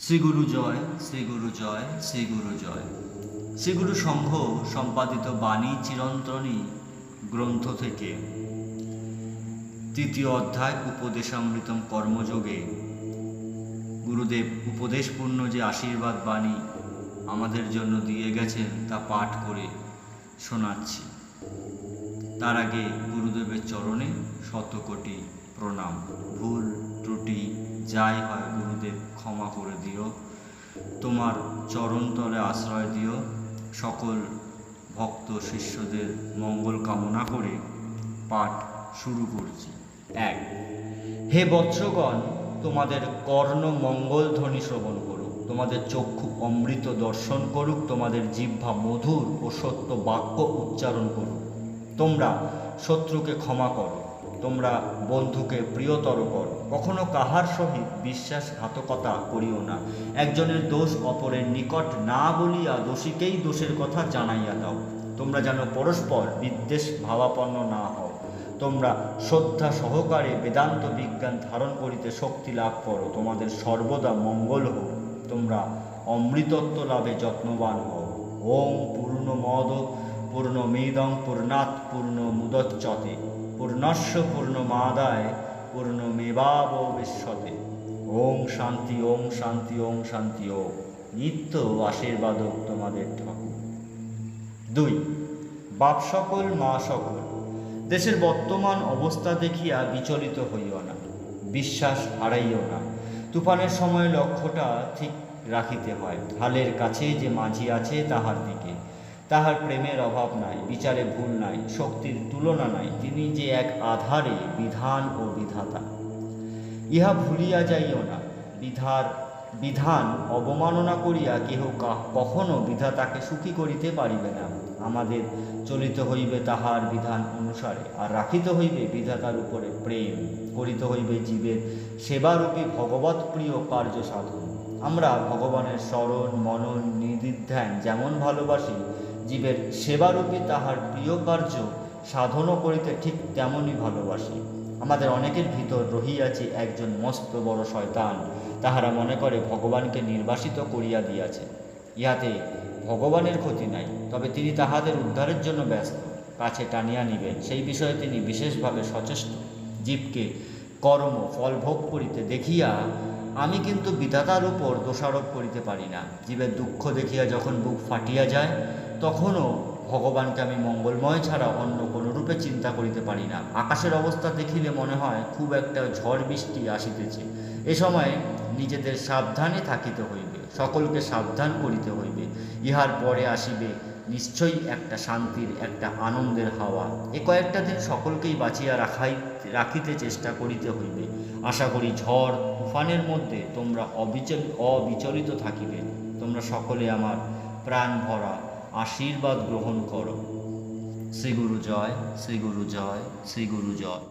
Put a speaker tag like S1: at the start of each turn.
S1: শ্রীগুরু জয় শ্রীগুরু জয় শ্রীগুরু জয়। শ্রীগুরু সংঘ সম্পাদিত বাণী চিরন্তনী গ্রন্থ থেকে তৃতীয় অধ্যায় উপদেশামৃতম কর্মযোগে গুরুদেব উপদেশপূর্ণ যে আশীর্বাদ বাণী আমাদের জন্য দিয়ে গেছেন তা পাঠ করে শোনাচ্ছি। তার আগে গুরুদেবের চরণে শতকোটি প্রণাম। ভুল ত্রুটি যাই হয় গুরুদেব ক্ষমা করে দিও। তোমার চরণতলে আশ্রয় দিও। সকল ভক্ত শিষ্যদের মঙ্গল কামনা করে পাঠ শুরু করছি। এক, হে বৎসগণ, তোমাদের কর্ণ মঙ্গল ধ্বনি শ্রবণ করুক। তোমাদের চক্ষু অমৃত দর্শন করুক। তোমাদের জিহ্বা মধুর ও সত্য বাক্য উচ্চারণ করুক। তোমরা শত্রুকে ক্ষমা করো, তোমরা বন্ধুকে প্রিয়তর করো। কখনো কাহার সহিত বিশ্বাসঘাতকতা করিও না। একজনের দোষ অপরের নিকট না বলিয়া দোষীকেই দোষের কথা জানাইয়া দাও। তোমরা যেন পরস্পর বিদ্বেষ ভাবাপন্ন না হও। তোমরা শ্রদ্ধা সহকারে বেদান্ত বিজ্ঞান ধারণ করিতে শক্তি লাভ করো। তোমাদের সর্বদা মঙ্গল হোক। তোমরা অমৃতত্ব লাভে যত্নবান হও। ওম পূর্ণমদ পূর্ণমেদং পূর্ণাৎ পূর্ণ মুদচ্যতে পূর্ণস্য পূর্ণমাদায় পূর্ণমেবাবশতে ওম শান্তি ওম শান্তি ওম শান্তি, ওম। নিত্য আশীর্বাদক তোমাদের ঠাকুর। দুই বাপ সকল মা সকল দেশের বর্তমান অবস্থা দেখিয়া বিচলিত হইও না, বিশ্বাস হারাইও না। তুফানের সময় লক্ষ্যটা ঠিক রাখিতে হয়। হালের কাছে যে মাঝি আছে, তাহার দিকে তাহার প্রেমের অভাব নাই, বিচারে ভুল নাই, শক্তির তুলনা নাই, তিনি যে এক আধারে বিধান ও বিধাতা। ইহা ভুলিয়া যাইও না, বিধার, বিধান অবমাননা করিয়া কেহ কখনো বিধাতাকে সুখী করিতে পারিবে না। আমাদের চলিতে হইবে তাহার বিধান অনুসারে, আর রাখিতে হইবে বিধাতার উপরে প্রেম, করিতে হইবে জীবের সেবারূপী ভগবত প্রিয় কার্য সাধন। আমরা ভগবানের স্মরণ, মনন নিদিধ্যান যেমন ভালোবাসি জীবের সেবারূপী তাহার প্রিয় কার্য সাধনও করিতে ঠিক তেমনই ভালোবাসি। আমাদের অনেকের ভিতর রহিয়াছে একজন মস্ত বড় শয়তান, তাহারা মনে করে ভগবানকে নির্বাসিত করিয়া দিয়াছে। ইহাতে ভগবানের ক্ষতি নাই, তবে তিনি তাহাদের উদ্ধারের জন্য ব্যস্ত, কাছে টানিয়া নিবেন। সেই বিষয়ে তিনি বিশেষভাবে সচেষ্ট। জীবকে কর্ম, ফল ভোগ করিতে দেখিয়া আমি কিন্তু বিধাতার উপর দোষারোপ করিতে পারি না। জীবের দুঃখ দেখিয়া যখন বুক ফাটিয়া যায়, তখনও ভগবানকে আমি মঙ্গলময় ছাড়া অন্য কোনো রূপে চিন্তা করিতে পারি না। আকাশের অবস্থা দেখিলে মনে হয় খুব একটা ঝড় বৃষ্টি আসিতেছে। এ সময় নিজেদের সাবধানে থাকিতে হইবে, সকলকে সাবধান করিতে হইবে। ইহার পরে আসিবে নিশ্চয়ই একটা শান্তির, একটা আনন্দের হাওয়া। এ কয়েকটা দিন সকলকেই বাঁচিয়া রাখাই, রাখিতে চেষ্টা করিতে হইবে। আশা করি ঝড়, তুফানের মধ্যে তোমরা অবিচল, অবিচলিত থাকিবে। তোমরা সকলে আমার প্রাণ ভরা আশীর্বাদ গ্রহণ করো। শ্রীগুরু জয় শ্রীগুরু জয় শ্রীগুরু জয়।